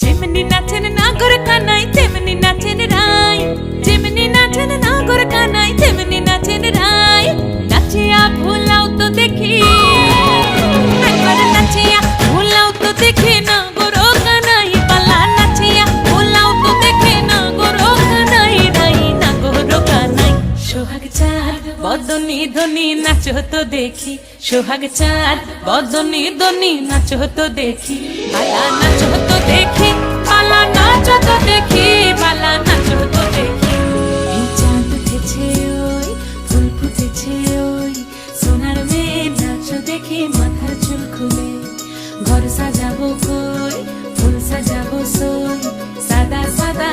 যেমনি নাচেন নাগর কানাই তেমনি নাচেন রাই যেমনি নাচেন নাগর কানাই তেমনি নাচেন রাই নাচিয়া ভুলাও তো দেখি। একবার নাচিয়া ভুলাও তো দেখি না বদনি ধনি নাচ তো দেখি। সোহাগ চাঁদ, বদনি ধনি নাচ তো দেখি। পালা নাচ তো দেখি। রেখে মাথার চুল খুলে ঘর সাজাবো কই ফুল সাজাবো সই সাদা সাদা